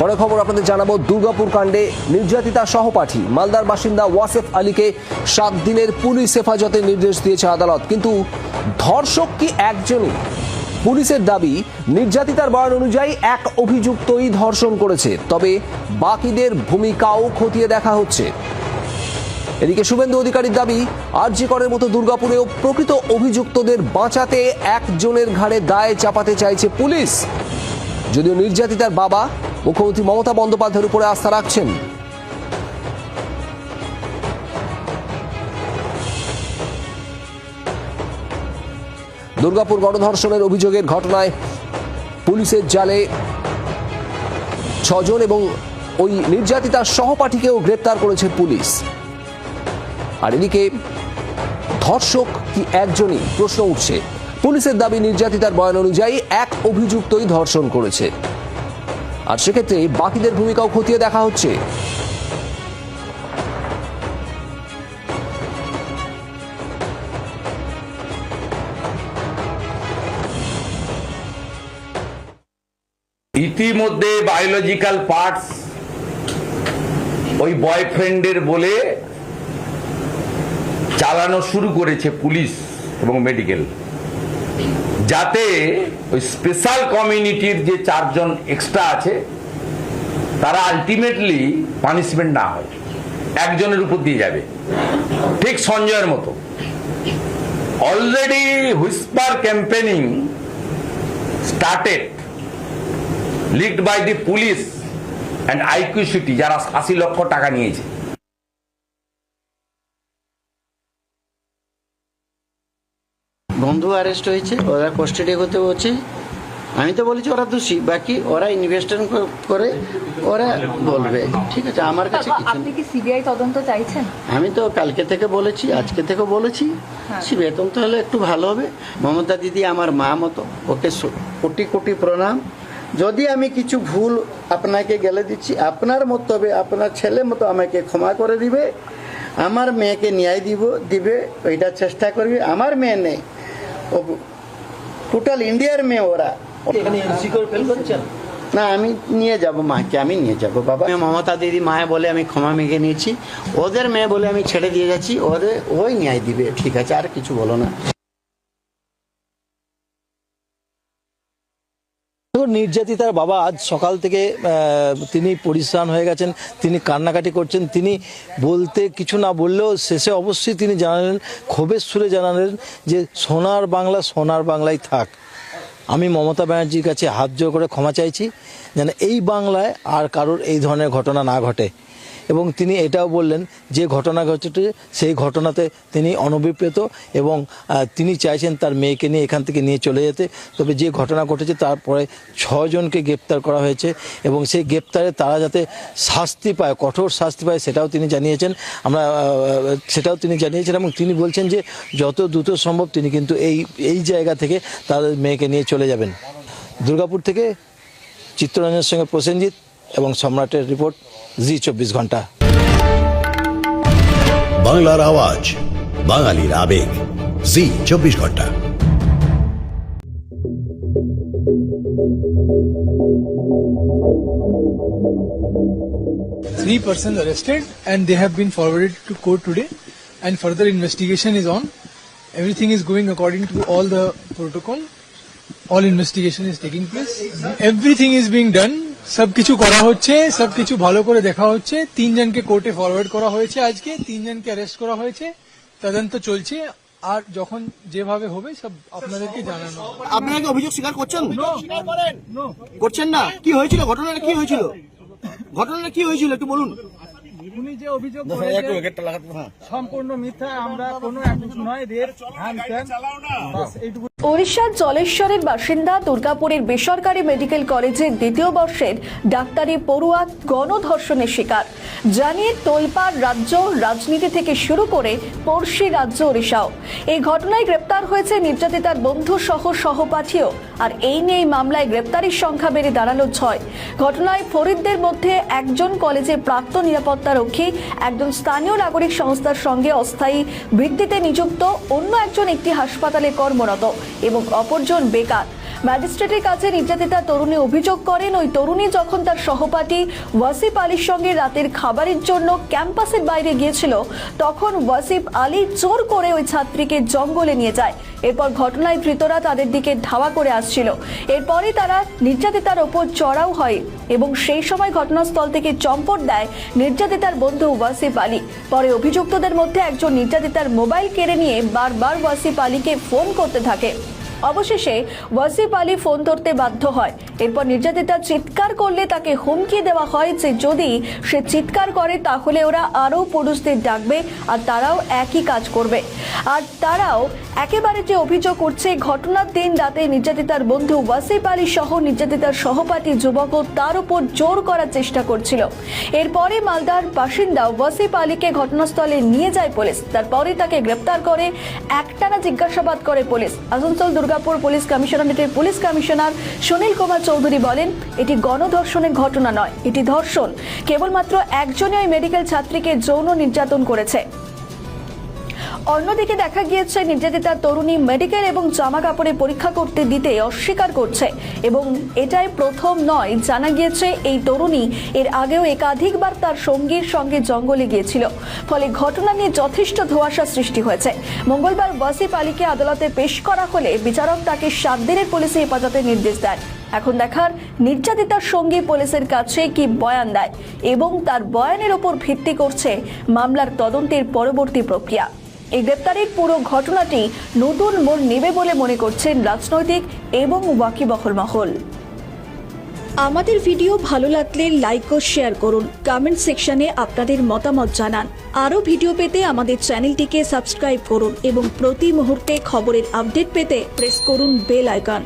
পরে খবর আপনাদের জানাব, দুর্গাপুর কাণ্ডে নির্যাতিতা সহপাঠী। মালদার বাসিন্দা ওয়াসেফ আলীকে সাত দিনের পুলিশ হেফাজতের নির্দেশ দিয়েছে আদালত। কিন্তু ধর্ষক কি একজনই? পুলিশের দাবি, নির্যাতিতার বয়ান অনুযায়ী এক অভিযুক্তই ধর্ষণ করেছে। তবে বাকিদের ভূমিকাও খতিয়ে দেখা হচ্ছে। এদিকে শুভেন্দু অধিকারীর দাবি আরজি করের মতো দুর্গাপুরেও প্রকৃত অভিযুক্তদের বাঁচাতে একজনের ঘাড়ে দায় চাপাতে চাইছে পুলিশ। যদিও নির্যাতিতার বাবা মুখ্যমন্ত্রী মমতা বন্দ্যোপাধ্যায়ের উপরে আস্থা রাখছেন। দুর্গাপুর গণধর্ষণের অভিযোগের ঘটনায় পুলিশের জালে ছজন এবং ওই নির্যাতিতার সহপাঠীকেও গ্রেপ্তার করেছে পুলিশ। আর এদিকে ধর্ষক কি একজনই প্রশ্ন উঠছে। পুলিশের দাবি, নির্যাতিতার বয়ান অনুযায়ী এক অভিযুক্তই ধর্ষণ করেছে। আর সেক্ষেত্রে বাকিদের ভূমিকাও খতিয়ে দেখা হচ্ছে। ইতিমধ্যে বায়োলজিক্যাল পার্টস ওই বয়ফ্রেন্ডের বলে চালানো শুরু করেছে পুলিশ এবং মেডিকেল যাতে ওই স্পেশাল কমিউনিটির যে চারজন এক্সট্রা আছে, তারা আলটিমেটলি পানিশমেন্ট না হয়। একজনের উপর দিয়ে যাবে। ঠিক সঞ্জয়ের মতো। Already whisper campaigning started leaked by the police and IQ city যারা আশি লক্ষ টাকা নিয়েছে। বন্ধু অ্যারেস্ট হয়েছে ওরা কস্টাডি করতে হচ্ছে আমি তো বলেছি ওরা দোষী বাকি ওরা ইনভেস্টিগেশন করে ওরা বলবে। ঠিক আছে আমার কাছে কিছু আপনি কি সিবিআই তদন্ত চাইছেন? আমি তো কালকে থেকে বলেছি আজকে থেকে বলেছি। সে বেতন তো হলে একটু ভালো হবে। মমতা দিদি আমার মা মতো ওকে কোটি কোটি প্রণাম। যদি আমি কিছু ভুল আপনাকে গেলে দিচ্ছি আপনার মতো হবে আপনার ছেলে মতো আমাকে ক্ষমা করে দিবে। আমার মেয়েকে ন্যায় দিব দিবে ওইটা চেষ্টা করবে। আমার মেয়ে নেই। টোটাল ইন্ডিয়ার মেয়ে ওরা না আমি নিয়ে যাব মাকে আমি নিয়ে যাব বাবা। আমি মমতা দিদি মায়ে বলে আমি ক্ষমা মেঘে নিয়েছি। ওদের মেয়ে বলে আমি ছেড়ে দিয়ে যাচ্ছি ওদের ওই ন্যায় দিবে ঠিক আছে আর কিছু বলো না। নির্যাতিতার বাবা আজ সকাল থেকে তিনি পরিশ্রান হয়ে গেছেন, তিনি কান্নাকাটি করছেন, তিনি বলতে কিছু না বললেও শেষে অবশ্যই তিনি জানালেন, ক্ষোভের সুরে জানালেন যে, সোনার বাংলা, সোনার বাংলায় থাক। আমি মমতা ব্যানার্জির কাছে হাত জোর করে ক্ষমা চাইছি যেন এই বাংলায় আর কারোর এই ধরনের ঘটনা না ঘটে। এবং তিনি এটাও বললেন যে ঘটনা ঘটেছে, সেই ঘটনাতে তিনি অনভিপ্রেত এবং তিনি চাইছেন তার মেয়েকে নিয়ে এখান থেকে নিয়ে চলে যেতে। তবে যে ঘটনা ঘটেছে তারপরে ছজনকে গ্রেপ্তার করা হয়েছে এবং সেই গ্রেপ্তারে তারা যাতে শাস্তি পায়, কঠোর শাস্তি পায় সেটাও তিনি জানিয়েছেন। আমরা সেটাও তিনি জানিয়েছেন এবং তিনি বলছেন যে যত দ্রুত সম্ভব তিনি কিন্তু এই এই জায়গা থেকে তাদের মেয়েকে নিয়ে চলে যাবেন। দুর্গাপুর থেকে চিত্তরঞ্জনের সঙ্গে প্রসেনজিৎ। এবং সম্রাটের রিপোর্ট জি চব্বিশ ঘন্টা বাংলার আওয়াজ বাঙালির আবেগ জি চব্বিশ ঘন্টা three persons arrested and they have been forwarded to court today and further investigation is on everything is going according to all the protocol all investigation is taking place everything is being done সব কিছু করা হচ্ছে সবকিছু ভালো করে দেখা হচ্ছে। তিনজনকে কোর্টে ফরওয়ার্ড করা হয়েছে আজকে তিনজনকে অ্যারেস্ট করা হয়েছে। তদন্ত চলছে। আর যখন যেভাবে হবে সব আপনাদেরকে জানানো আপনারা কি অভিযোগ স্বীকার করছেন? করছেন না? কি হয়েছিল? ঘটনাটা কি হয়েছিল? ঘটনাটা কি হয়েছিল? একটু বলুন। উনি যে অভিযোগ সম্পূর্ণ মিথ্যা আমরা কোনো নয় রেপ হ্যান ত্যান এইটুকু ওড়িশার জলেশ্বরের বাসিন্দা দুর্গাপুরের বেসরকারি মেডিকেল কলেজের দ্বিতীয় বর্ষের ডাক্তারি পড়ুয়া গণধর্ষণের শিকার। জানিয়ে তোলপাড় রাজ্য রাজনীতি থেকে শুরু করে পড়শি রাজ্য ওড়িশাও। এই ঘটনায় গ্রেপ্তার হয়েছে নির্যাতিতার বন্ধু সহ সহপাঠীও। আর এই নিয়ে মামলায় গ্রেপ্তারির সংখ্যা বেড়ে দাঁড়াল ছয়। ঘটনায় ফরিদদের মধ্যে একজন কলেজের প্রাক্তন নিরাপত্তা রক্ষী, একজন স্থানীয় নাগরিক সংস্থার সঙ্গে অস্থায়ী ভিত্তিতে নিযুক্ত, অন্য একজন একটি হাসপাতালে কর্মরত। এবং অপরজন বেকার। ম্যাজিস্ট্রেটের কাছে নির্যাতিতা তরুণী অভিযোগ করেন। ওই তরুণী যখন তার সহপাঠী ওয়াসিফ আলীর সঙ্গে রাতের খাবারের জন্য ক্যাম্পাসের বাইরে গিয়েছিল, তখন ওয়াসিফ আলী জোর করে ওই ছাত্রীকে জঙ্গলে নিয়ে যায়। এরপর ঘটনায় ধৃতরা তাদের দিকে ধাওয়া করে আসছিল। এরপরে তারা নির্যাতিতার ওপর চড়াও হয় এবং সেই সময় ঘটনাস্থল থেকে চম্পট দেয় নির্যাতিতার বন্ধু ওয়াসিফ আলী। পরে অভিযুক্তদের মধ্যে একজন নির্যাতিতার মোবাইল কেড়ে নিয়ে বারবার ওয়াসিফ আলীকে ফোন করতে থাকে। অবশেষে ওয়াসিফ আলী ফোন ধরতে বাধ্য হয়। এরপর নির্যাতিতা চিৎকার করলে তাকে হুমকি দেওয়া হয় যে যদি সে চিৎকার করে, তাহলে ওরা আরও পুরুষদের ডাকবে আর তারাও একই কাজ করবে। আর তারাও একেবারে যে অভিযোগ করছে ঘটনার দিন রাতে নির্যাতিতার বন্ধু ওয়াসিফ আলী সহ নির্যাতিতার সহপাঠী যুবকও তার উপর জোর করার চেষ্টা করছিল। এরপরে মালদার বাসিন্দা ওয়াসিফ আলীকে ঘটনাস্থলে নিয়ে যায় পুলিশ। তারপরে তাকে গ্রেপ্তার করে একটানা জিজ্ঞাসাবাদ করে পুলিশ। আসানসোল দুর্গাপুর পুলিশ কমিশনারেটের পুলিশ কমিশনার সুনীল কুমার চৌধুরী বলেন, এটি গণধর্ষণের ঘটনা নয়, এটি ধর্ষণ। কেবলমাত্র একজনই ওই মেডিকেল ছাত্রীকে যৌন নির্যাতন করেছে। অন্যদিকে দেখা গিয়েছে, নির্যাতিতা তরুণী মেডিকেল এবং জামা কাপড়ে পরীক্ষা করতে দিতে অস্বীকার করছে। এবং এটাই প্রথম নয়, জানা গিয়েছে এই তরুণী এর আগেও একাধিকবার তার সঙ্গীর সঙ্গে জঙ্গলে গিয়েছিল। ফলে ঘটনা নিয়ে যথেষ্ট ধোঁয়াশা সৃষ্টি হয়েছে। মঙ্গলবার ওয়াসিফ আলীকে আদালতে পেশ করা হলে বিচারক তাকে সাত দিনের পুলিশে হেফাজতের নির্দেশ দেন। এখন দেখার নির্যাতিতার সঙ্গে পুলিশের কাছে কি বয়ান দেয় এবং তার বয়ানের উপর ভিত্তি করছে মামলার তদন্তের পরবর্তী প্রক্রিয়া। এই গ্রেপ্তারের পুরো ঘটনাটি নতুন মোড় নেবে বলে মনে করছেন রাজনৈতিক এবং ওয়াকিবহল মহল। আমাদের ভিডিও ভালো লাগলে লাইক ও শেয়ার করুন। কমেন্ট সেকশনে আপনাদের মতামত জানান। আরও ভিডিও পেতে আমাদের চ্যানেলটিকে সাবস্ক্রাইব করুন এবং প্রতি মুহূর্তে খবরের আপডেট পেতে প্রেস করুন বেল আইকন।